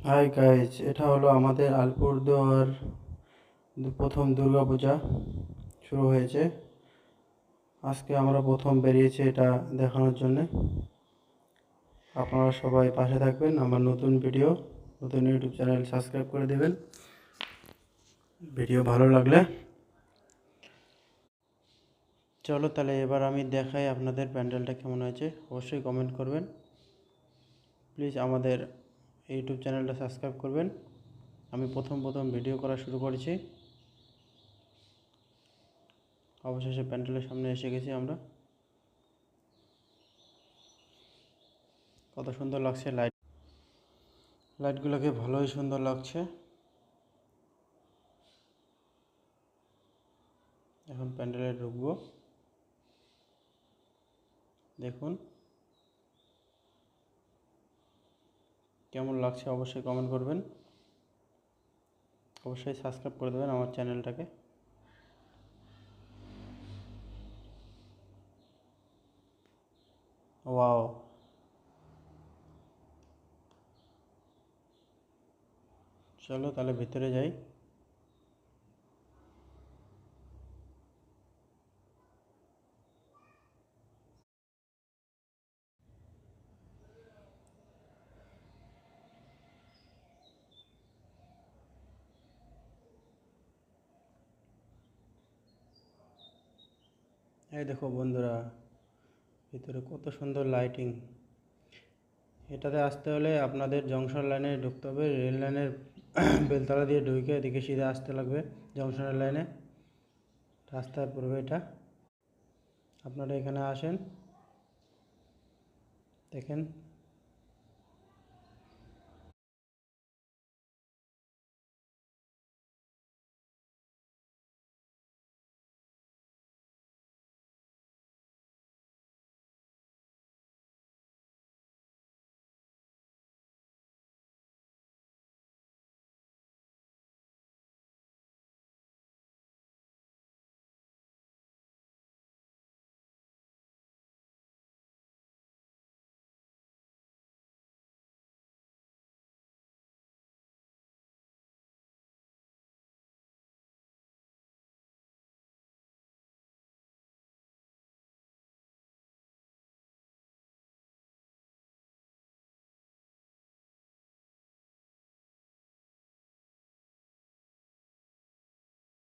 Hi guys এটা হলো আমাদের আলিপুরদুয়ার প্রথম দুর্গাপূজা শুরু হয়েছে। আজকে আমরা প্রথম বেরিয়েছি এটা দেখানোর জন্যে। আপনারা সবাই পাশে থাকবেন, আমার নতুন ভিডিও, নতুন ইউটিউব চ্যানেল সাবস্ক্রাইব করে দেবেন। ভিডিও ভালো লাগলে। চলো তাহলে এবার আমি দেখাই আপনাদের প্যান্ডেলটা কেমন হয়েছে, অবশ্যই কমেন্ট করবেন। প্লিজ আমাদের ইউটিউব চ্যানেলটা সাবস্ক্রাইব করবেন। আমি প্রথম প্রথম ভিডিও করা শুরু করেছি। অবশেষে প্যান্ডেলের সামনে এসে গেছি আমরা। কত সুন্দর লাগছে লাইট। লাইটগুলোকে ভালোই সুন্দর লাগছে। এখন প্যান্ডেলে ঢুকবো। দেখুন। কেমন লাগছে অবশ্যই কমেন্ট করবেন। অবশ্যই সাবস্ক্রাইব করে দেবেন আমার চ্যানেলটাকে ওয়াও চলো তাহলে ভিতরে যাই। এই দেখো বন্ধুরা, ভিতরে কত সুন্দর লাইটিং এটাতে আসতে হলে আপনাদের জংশন লাইনে ঢুকতে হবে রেল লাইনের বেলতলা দিয়ে ঢুকে এদিকে সিধে আসতে লাগবে জংশনের লাইনে রাস্তায় পড়বে এটা। আপনারা এখানে আসেন, দেখেন